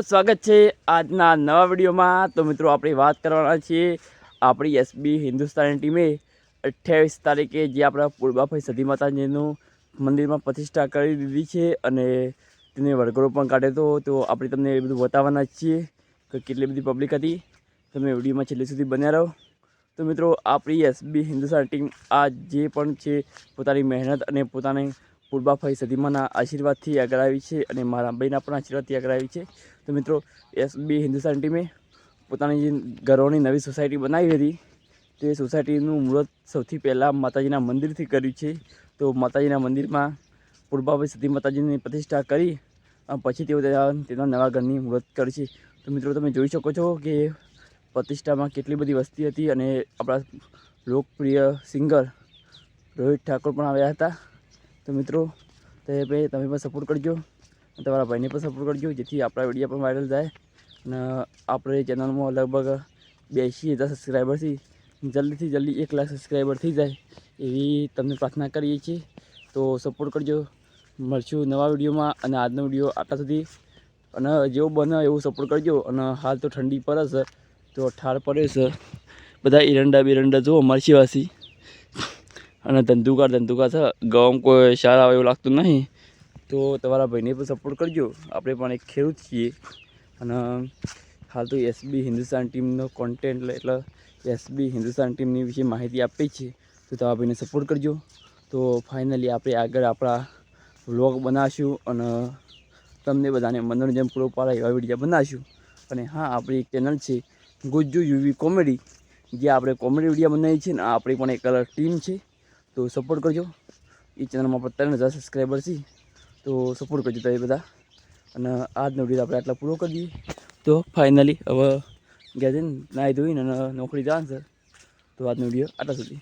સ્વાગત છે આજના નવા વિડીયોમાં. તો મિત્રો, આપણે વાત કરવાના છીએ આપણી એસબી હિન્દુસ્તાની ટીમે અઠ્યાવીસ તારીખે જે આપણા પૂર્વાભાઈ સતી માતાજીનું મંદિરમાં પ્રતિષ્ઠા કરી દીધી છે અને તેને વરઘોડો પણ કાઢ્યો હતો તો આપણે તમને એ બધું બતાવવાના છીએ કે કેટલી બધી પબ્લિક હતી. તમે વિડીયોમાં છેલ્લે સુધી બન્યા રહો. તો મિત્રો, આપણી એસબી હિન્દુસ્તાન ટીમ આ જે પણ છે, પોતાની મહેનત અને પોતાની પૂર્વાભાઈ સદીમાના આશીર્વાદથી આગળ આવી છે અને મારા ભાઈના પણ આશીર્વાદથી આગળ આવી છે. તો મિત્રો, એસબી હિન્દુસ્તાન ટીમે પોતાની જે ઘરોની નવી સોસાયટી બનાવી હતી, તે સોસાયટીનું મુહૂર્ત સૌથી પહેલાં માતાજીના મંદિરથી કર્યું છે. તો માતાજીના મંદિરમાં પૂર્વાભાઈ સતી માતાજીની પ્રતિષ્ઠા કરી પછી તેઓ તેના તેના નવા ઘરની મુહૂર્ત કરી છે. તો મિત્રો, તમે જોઈ શકો છો કે પ્રતિષ્ઠામાં કેટલી બધી વસ્તી હતી અને આપણા લોકપ્રિય સિંગર રોહિત ઠાકોર પણ આવ્યા હતા. તો મિત્રો, તે ભાઈ તમે પણ સપોર્ટ કરજો અને તમારા ભાઈને પણ સપોર્ટ કરજો, જેથી આપણા વીડિયો પણ વાયરલ થાય અને આપણે ચેનલમાં લગભગ બેસી હજાર સબસ્ક્રાઈબરથી જલ્દીથી જલ્દી એક લાખ સબસ્ક્રાઈબર થઈ જાય એવી તમને પ્રાર્થના કરીએ છીએ. તો સપોર્ટ કરજો. મળશું નવા વિડીયોમાં અને આજનો વીડિયો આટલા સુધી. અને જેવો બને એવું સપોર્ટ કરજો. અને હાલ તો ઠંડી પડે છે, તો ઠાર પડે છે. બધા એરંડા બેરંડા જુઓ મરચી વાસી અને ધંધુકાર ધંધુકાર છે. ગામ કોઈ સારા આવે એવું લાગતું નહીં. તો તમારા ભાઈને પણ સપોર્ટ કરજો. આપણે પણ એક ખેડૂત છીએ. અને હાલ તો એસબી હિન્દુસ્તાન ટીમનો કોન્ટેન્ટ એટલે એસબી હિન્દુસ્તાન ટીમની વિશે માહિતી આપી છે. તો તમારા ભાઈને સપોર્ટ કરજો. તો ફાઇનલી આપણે આગળ આપણા વ્લોગ બનાવશું અને તમને બધાને મનોરંજન પૂરો પાડે એવા વીડિયો બનાવશું. અને હા, આપણી એક ચેનલ છે, ગુજ્જુ યુવી કોમેડી. જે આપણે કોમેડી વીડિયો બનાવીએ છીએ ને આપણી પણ એક અલગ ટીમ છે. તો સપોર્ટ કરજો. એ ચેનલમાં આપણે ત્રણ હજાર સબસ્ક્રાઈબર છે. તો સપોર્ટ કરજો તમે બધા. અને આજનો વીડિયો આપણે આટલા પૂરો કરી દઈએ તો ફાઇનલી હવે ગયા જઈને નાહી ધોઈને અને નોકરી જવાનું સર તો આજનો વીડિયો આટલા સુધી.